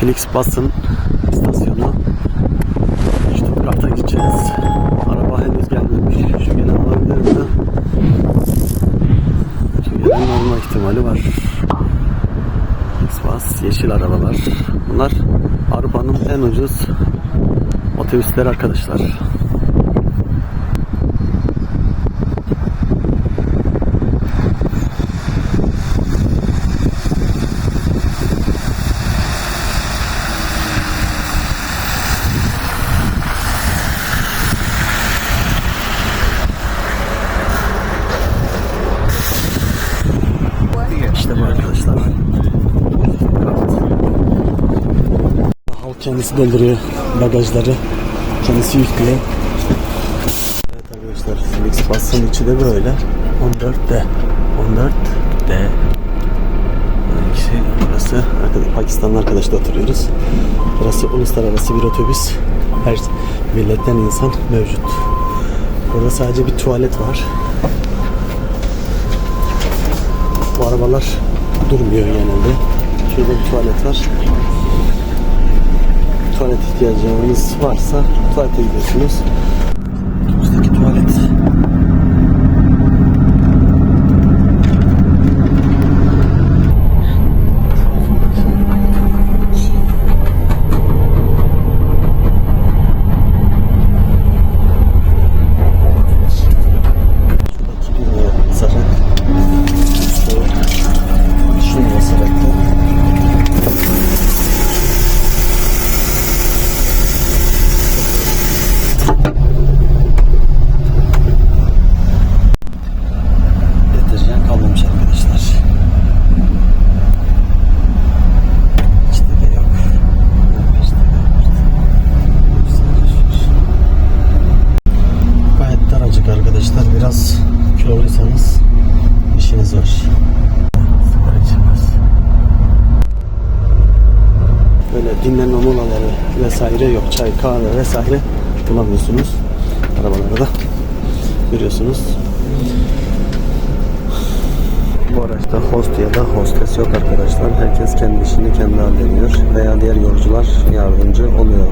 Felix Bas'ın istasyonu. Stuttgart'a gideceğiz. Araba henüz gelmemiş. Şu gelen olabilir mi? Şu gelen olma ihtimali var. Felix yeşil arabalar. Bunlar Avrupa'nın en ucuz otobüsleri arkadaşlar. Arkadaşlar. Halk kendisi dolduruyor bagajları. Kendisi yüklüyor. Evet arkadaşlar Felix Bass'ın içi de böyle. 14D. 14D. İşte burası Pakistanlı arkadaşla oturuyoruz. Burası uluslararası bir otobüs. Her milletten insan mevcut. Burada sadece bir tuvalet var. Bu arabalar durmuyor genelde. Şurada bir tuvalet var. Tuvalet ihtiyacınız varsa tuvalete gidiyorsunuz. Dinlenme molaları vesaire yok. Çay, kahve vesaire bulamıyorsunuz. Arabalarda görüyorsunuz. Bu araçta host ya da hostes yok arkadaşlar. Herkes kendi işini kendi hallediyor veya diğer yolcular yardımcı oluyor.